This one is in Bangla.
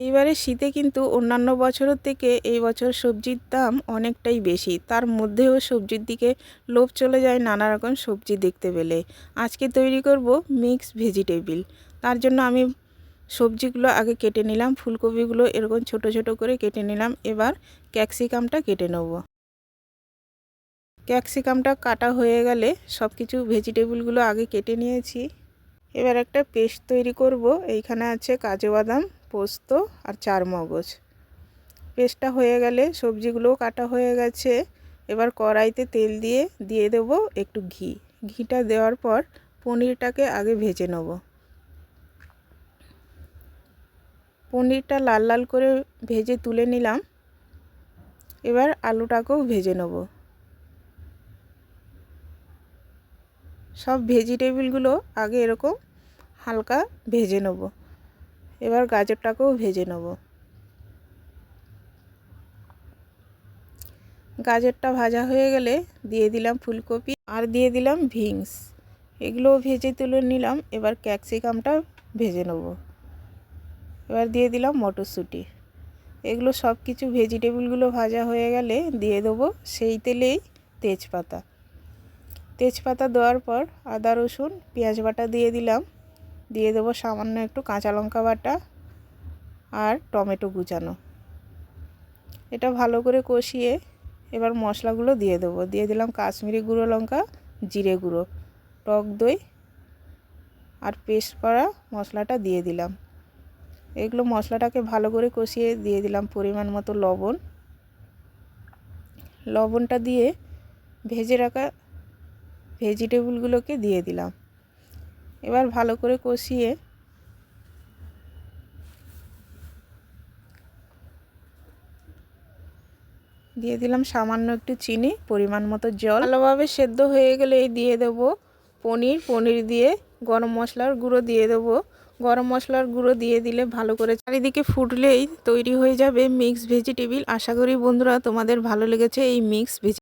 এইবারে শীতে কিন্তু অন্যান্য বছরের থেকে এই বছর সবজির দাম অনেকটাই বেশি। তার মধ্যেও সবজির দিকে লোভ চলে যায় নানা রকম সবজি দেখতে পেলে। আজকে তৈরি করব মিক্স ভেজিটেবিল। তার জন্য আমি সবজিগুলো আগে কেটে নিলাম, ফুলকপিগুলো এরকম ছোট ছোট করে কেটে নিলাম। এবার ক্যাপসিকামটা কেটে নেব। ক্যাপসিকামটা কাটা হয়ে গেলে সব কিছু ভেজিটেবিলগুলো আগে কেটে নিয়েছি। এবার একটা পেস্ট তৈরি করব। এইখানে আছে কাজু বাদাম পোস্ত আর চার মগজ। পেস্টটা হয়ে গেলে সবজিগুলোও কাটা হয়ে গেছে। এবার কড়াইতে তেল দিয়ে দিয়ে দেব একটু ঘি। ঘিটা দেওয়ার পর পনিরটাকে আগে ভেজে নেব। পনিরটা লাল লাল করে ভেজে তুলে নিলাম। এবার আলুটাকেও ভেজে নেব। সব ভেজিটেবিলগুলো আগে এরকম হালকা ভেজে নেব। এবার গাজরটাকেও ভেজে নেব। গাজরটা ভাজা হয়ে গেলে দিয়ে দিলাম ফুলকপি আর দিয়ে দিলাম ভিংস। এগুলোও ভেজে তুলে নিলাম, এবার ক্যাপসিকামটা ভেজে নেব। এবার দিয়ে দিলাম মটরশুঁটি। এগুলো সব কিছু ভেজিটেবলগুলো ভাজা হয়ে গেলে দিয়ে দেবো সেই তেলেই তেজপাতা। তেজপাতা দেওয়ার পর আদা রসুন, পেঁয়াজ বাটা দিয়ে দিলাম। দিয়ে দেবো সামান্য একটু কাঁচা লঙ্কা বাটা আর টমেটো কুচানো। এটা ভালো করে কষিয়ে এবার মশলাগুলো দিয়ে দেবো। দিয়ে দিলাম কাশ্মীরি গুঁড়ো লঙ্কা, জিরে গুঁড়ো, টক দই আর পেস্ট করা মশলাটা দিয়ে দিলাম। এগুলো মশলাটাকে ভালো করে কষিয়ে দিয়ে দিলাম পরিমাণ মতো লবণ। লবণটা দিয়ে ভেজে রাখা ভেজিটেবলগুলোকে দিয়ে দিলাম। এবার ভালো করে কষিয়ে দিয়ে দিলাম সামান্য একটু চিনি, পরিমাণ মতো জল। ভালোভাবে সেদ্ধ হয়ে গেলে এই দিয়ে দেব পনির। পনির দিয়ে গরম মশলার গুঁড়ো দিয়ে দেবো। গরম মশলার গুঁড়ো দিয়ে দিলে ভালো করে চারিদিকে ফুটলেই তৈরি হয়ে যাবে মিক্স ভেজিটেবিল। আশা করি বন্ধুরা তোমাদের ভালো লেগেছে এই মিক্স ভেজি